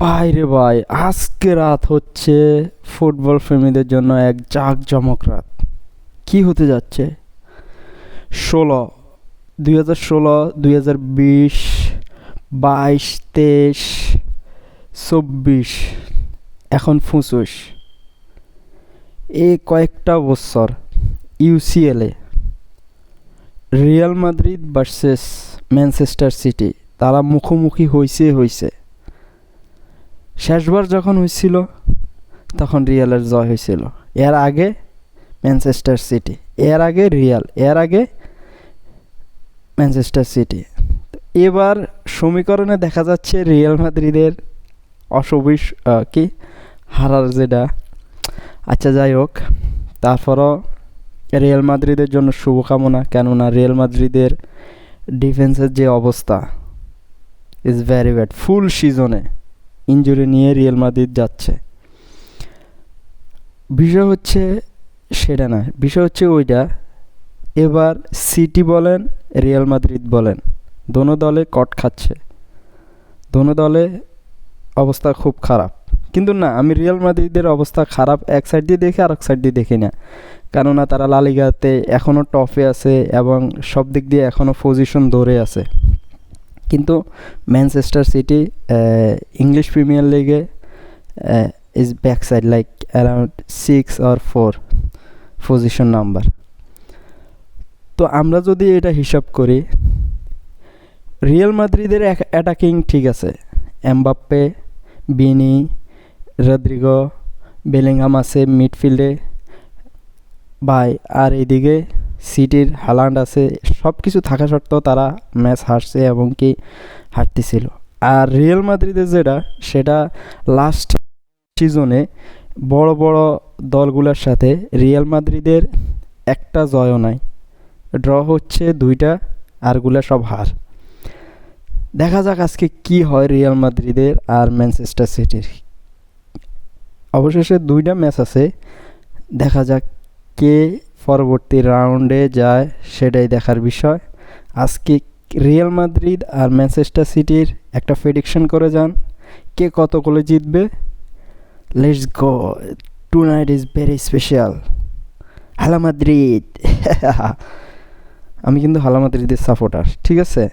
বাইরে ভাই, আজকে রাত হচ্ছে ফুটবল প্রেমীদের জন্য এক জাঁকজমক রাত। কি হতে যাচ্ছে? ষোলো, দুই হাজার ষোলো, দুই হাজার বিশ, বাইশ, তেইশ, চব্বিশ, এখন ফুঁসুস এই কয়েকটা বছর ইউসিএলে Real Madrid versus Manchester City, তারা মুখোমুখি হয়েছে হয়েছে শেষবার যখন হয়েছিল তখন রিয়ালের জয় হয়েছিল এর আগে ম্যানচেস্টার সিটি, এর আগে রিয়াল, এর আগে ম্যানচেস্টার সিটি। এবার সমীকরণে দেখা যাচ্ছে রিয়াল মাদ্রিদের অসবিস কি? হারার যেটা। আচ্ছা যাই হোক, তারপরও রিয়াল মাদ্রিদের জন্য শুভকামনা, কেননা রিয়াল মাদ্রিদের ডিফেন্সের যে অবস্থা ইজ ভ্যারি ব্যাড ফুল সিজনে ইঞ্জুরি নিয়ে রিয়েল মাদ্রিদ যাচ্ছে। বিষয় হচ্ছে সেটা না বিষয় হচ্ছে ওইটা, এবার সিটি বলেন, রিয়াল মাদ্রিদ বলেন, দোনো দলে কট খাচ্ছে। দোনো দলে অবস্থা খুব খারাপ। কিন্তু না, আমি রিয়াল মাদ্রিদের অবস্থা খারাপ এক সাইড দিয়ে দেখি আর এক সাইড দিয়ে দেখি না। কেননা তারা লালিগাতে এখনও টপে আছে এবং সব দিক দিয়ে এখনও পজিশন ধরে আছে। কিন্তু ম্যানচেস্টার সিটি ইংলিশ প্রিমিয়ার লিগে is back side like around six or four position number তো আমরা যদি এটা হিসাব করি রিয়াল মাদ্রিদের অ্যাটাকিং ঠিক আছে। এমবাপ্পে বিনি রদ্রিগো বেলিংহাম আছে মিডফিল্ডে বাই আর এইদিকে সিটির হালান্ড আছে সব কিছু থাকা সত্ত্বেও তারা ম্যাচ হারছে এবং কি হারতেছিল। আর রিয়েল মাদ্রিদের যেটা, সেটা লাস্ট সিজনে বড় বড় দলগুলোর সাথে রিয়াল মাদ্রিদের একটা জয়ও নাই। ড্র হচ্ছে দুইটা আরগুলা সব হার। দেখা যাক আজকে কি হয় রিয়াল মাদ্রিদের আর ম্যানচেস্টার সিটির। অবশেষে দুইটা ম্যাচ আছে, দেখা যাক কে পরবর্তী রাউন্ডে যায় সেটাই দেখার বিষয়। আজকে রিয়াল মাদ্রিদ আর ম্যানচেস্টার সিটির একটা প্রেডিকশন করে যান। কে কত গোলে জিতবে? Let's go tonight is very special hala Madrid আমি কিন্তু হালা মাদ্রিদের সাপোর্টার ঠিক আছে?